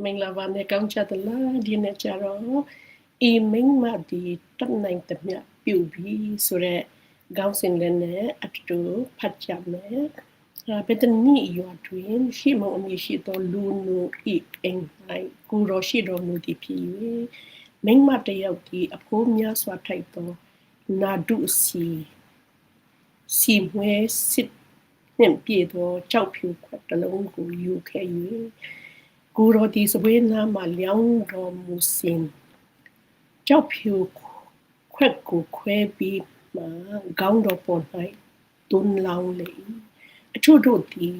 မင်္ဂလာပါနဲ့ကောင်းချသလားဒီနေ့ကျတော့အေမင်းမဒီတက်နိုင်တဲ့မြတ်ပြုပြီးဆိုတော့ခေါင်းစဉ်လည်းနဲ့အတူဖတ်ကြမယ်အဲပတနီရွာတွင်ရှိမအမည်ရှိသောလူနုဤအင်နိုင်ကိုရရှိတော်မူသည်ဖြစ်၍မိမ့်မတယောက်ဒီအဖိုးများစွာထိုက်သောနာဒုစီစီမွဲစစ်နှင့်ပြေသောကြောက်ဖြူခွက်တစ်လုံးကိုယူခဲ့၍ ကိုရောဒီစပွဲနာမှာလျောင်းတော်မူစဉ်ကြောက်ဖြူခွက်ကိုခွဲပြီးမှခေါင်းတော်ပေါ်၌တွန်းလောင်းလေအချို့တို့သည်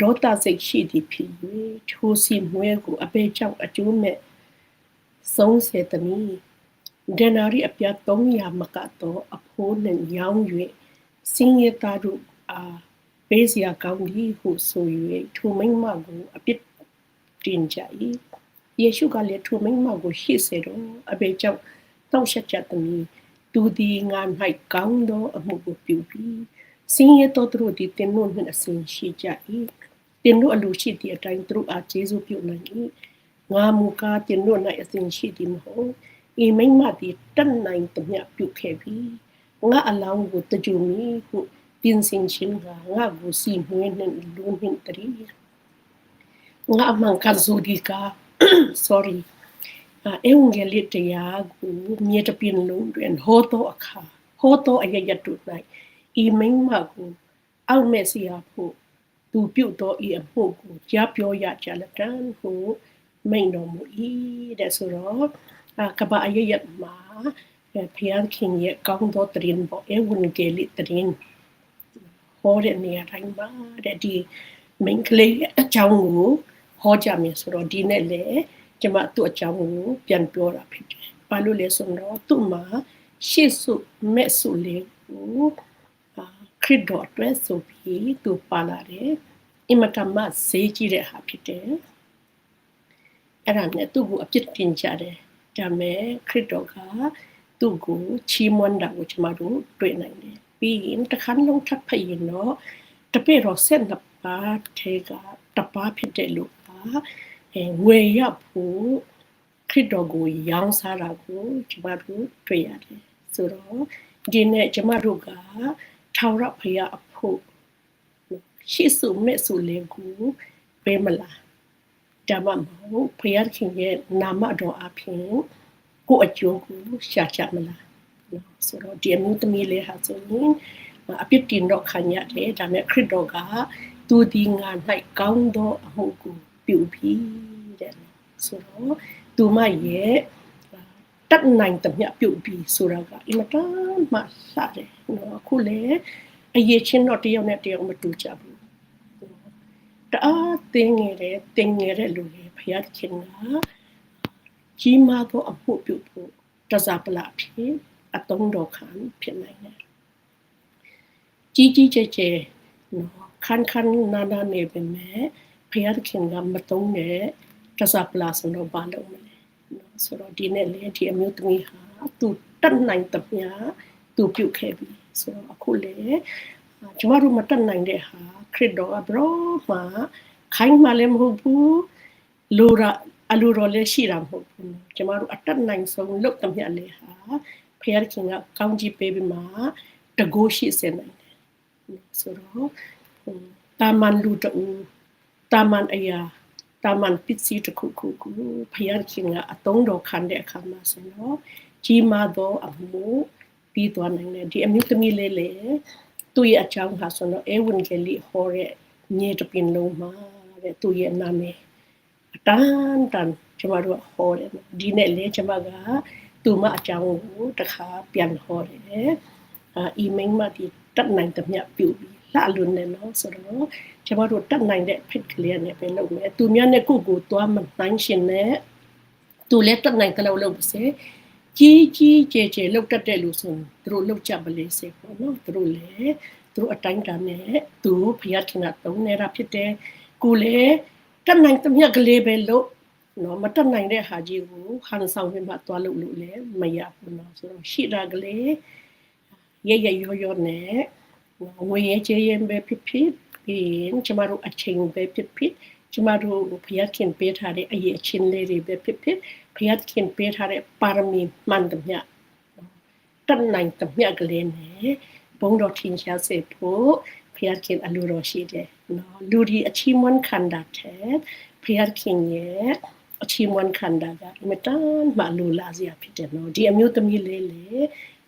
ဒေါသစိတ်ရှိသည်ဖြစ်၍ထိုစီမွဲကိုအပေကြောင့်အကျိုးမဲ့ဆုံးစေတမီဒနာရီအပြတ်300မကတော့အဖိုးနှင့်ရောင်း၍စင်းရသားတို့အားပေးစရာကောင်းသည်ဟုဆို၍ထိုမိမ့်မကိုအပြစ် တင်ကြ၏ယေရှုကလည်းထိုမိမ့်မကိုရှေ့စေတော့အဘေကြောင့်တောက်ရှက်ကြသည်သူသည်ငါ၌ကောင်းသောအမှုကိုပြုပြီးစင်းရတော်သူတို့သည်တင်တို့နှင့်အစဉ်ရှိကြ၏တင်တို့အလိုရှိသည့်အတိုင်းသူတို့အားကျေးဇူးပြုနိုင်၏ငါမူကားတင်တို့၌အစဉ်ရှိသည်မဟုတ်ဤမိမ့်မသည်တတ်နိုင်သမျှပြုခဲ့ပြီးငါအလောင်းကိုတကြူမီဟုပြင်ဆင်ခြင်းကငါကိုစီမွေးနှင့်လူနှင့်တရီ ငါအမှန်ကန်ဆိုဒီကာ sorry အင်္ဂလိပ်တရားကိုမြေတပြင်းလုံးတွင်ဟောသောအခါဟောသောအရရတု၌ဤမိမ့်မကိုအောက်မဲ့စီယာဖို့သူပြုတ်သောဤအဖို့ကိုကြားပြောရကြလတန်ဟုမိန်တော်မူ၏တဲ့ဆိုတော့ကဘာအရရမှာဖျားခင်ရဲ့ကောင်းသောတရင်ပေါ်အဝံဂေလိတရင်ဟောတဲ့နေရာတိုင်းမှာတဲ့ဒီမိန်ကလေးအကြောင်းကို ဟောကြမယ်ဆိုတော့ဒီနဲ့လေကျမသူ့အကြောင်းကိုပြန်ပြောတာဖြစ်တယ်။ဘာလို့လဲဆိုတော့သူ့မှာရှေ့စုမဲ့စုလေးကိုခရစ်တော်အတွက်ဆိုပြီးသူပါလာတယ်။အင်မတန်မှဈေးကြီးတဲ့ဟာဖြစ်တယ်။အဲ့ဒါနဲ့သူ့ကိုအပြစ်တင်ကြတယ်။ဒါမဲ့ခရစ်တော်ကသူ့ကိုချီးမွမ်းတာကိုကျမတို့တွေ့နိုင်တယ်။ပြီးရင်တစ်ခါလုံးထပ်ဖတ်ရင်တော့တပည့်တော်ဆက်နှစ်ပါးထဲကတပါးဖြစ်တဲ့လူပါ အဲဝေရဖို့ခရစ်တော်ကိုရောင်းစားတာကိုကျမတို့တွေ့ရတယ်ဆိုတော့ဒီနေ့ကျမတို့ကထောင်ရဖရာအဖို့ရှေ့စုမဲ့စုလေးကိုပေးမလားဓမ္မမဟုတ်ဖရာခင်ရဲ့နာမတော်အဖြစ်ကိုအကျိုးကိုရှာချမလားဆိုတော့ဒီအမှုသမီးလေးဟာဆိုရင်အပြစ်တင်တော့ခံရတယ်ဒါပေမဲ့ခရစ်တော်ကသူဒီငါ၌ကောင်းသောအမှုကို ပြုပြီးတဲ့ဆိုတော့သူမရဲ့တတ်နိုင်သမျှပြုပြီးဆိုတာကအင်မတန်မှလှတယ်နော်အခုလေအရေးချင်းတော့တယောက်နဲ့တယောက်မတူကြဘူးတအားတင်းငယ်တဲ့တင်းငယ်တဲ့လူတွေဖယားခင်ကကြီးမားသောအမှုပြုဖို့တစားပလာဖြစ်အတုံးတော်ခံဖြစ်နိုင်တယ်ကြီးကြီးကျယ်ကျယ်နော်ခန်းခန်းနာနာနေပေမဲ့ ဖယားခင်ကမတုံးတဲ့တစားပလာဆိုတော့ဘာလို့မလဲနော်ဆိုတော့ဒီနေ့လေဒီအမျိုးသမီးဟာသူတက်နိုင်တပြားသူပြုတ်ခဲ့ပြီဆိုတော့အခုလေကျမတို့မတက်နိုင်တဲ့ဟာခရစ်တော်ကဘရောမှာခိုင်းမှလည်းမဟုတ်ဘူးလိုရာအလိုတော်လည်းရှိတာမဟုတ်ဘူးကျမတို့အတက်နိုင်ဆုံးလုပ်သမျှလေဟာဖခင်ကကောင်းကြီးပေးပြီးမှတကိုးရှိစေနိုင်တယ်ဆိုတော့တာမန်လူတူ တာမန်အရာတာမန်ပစ္စည်းတစ်ခုခုကိုဖခင်ကအတုံးတော်ခံတဲ့အခါမှာဆိုတော့ကြီးမားသောအမှုပြီးသွားနိုင်တယ်ဒီအမျိုးသမီးလေးလေသူ့ရဲ့အကြောင်းဟာဆိုတော့အဲဝင်ကလေးဟောတဲ့မြေတပင်လုံးမှာတဲ့သူ့ရဲ့နာမည်အတန်တန်ကျမတို့ဟောတယ်ဒီနေ့လေကျမကသူမအကြောင်းကိုတခါပြန်ဟောတယ်အာအီမိန်မဒီတက်နိုင်တဲ့မြတ်ပြုပြီး လှလွန်နေနော်ဆိုတော့ကျမတို့တက်နိုင်တဲ့ဖိတ်ကလေးနဲ့ပဲလုပ်မယ်သူများနဲ့ကိုကိုသွားမနိုင်ရှင်နဲ့သူလည်းတက်နိုင်တဲ့လောက်လုပ်ပါစေကြီးကြီးကျယ်ကျယ်လောက်တတ်တဲ့လူဆိုသူတို့လောက်ကြပါလေစေပေါ့နော်သူတို့လည်းသူတို့အတိုင်းတာနဲ့သူဖျားခင်ကတုံးနေတာဖြစ်တယ်ကိုလည်းတက်နိုင်တဲ့မြတ်ကလေးပဲလို့နော်မတက်နိုင်တဲ့ဟာကြီးကိုဟန်ဆောင်ပြီးမှသွားလို့လို့လည်းမရဘူးနော်ဆိုတော့ရှိတာကလေးရရရောရောနဲ့ ငွေရဲချေရင်ပဲဖြစ်ဖြစ်ပြီးကျမတို့အချိန်ပဲဖြစ်ဖြစ်ကျမတို့ဘုရားခင်ပေးထားတဲ့အရေးအချင်းလေးတွေပဲဖြစ်ဖြစ်ဘုရားခင်ပေးထားတဲ့ပါရမီမှန်သမျှတတ်နိုင်သမျှကလေးနဲ့ဘုံတော်ထင်ရှားစေဖို့ဘုရားခင်အလိုတော်ရှိတယ်နော်လူဒီအချီးမွမ်းခံတာတဲ့ဘုရားခင်ရဲ့အချီးမွမ်းခံတာကအင်မတန်မှလိုလားစရာဖြစ်တယ်နော်ဒီအမျိုးသမီးလေးလေ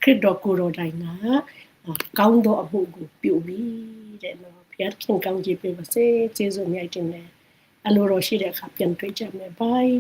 ခရစ်တော်ကိုယ်တော်တိုင်က ကောင်းသောအမှုကိုပြုပြီးတဲ့နော်ဘုရားခင်ကောင်းကြီးပေးပါစေကျေးဇူးများတင်တယ်အလိုတော်ရှိတဲ့အခါပြန်တွေ့ကြမယ် bye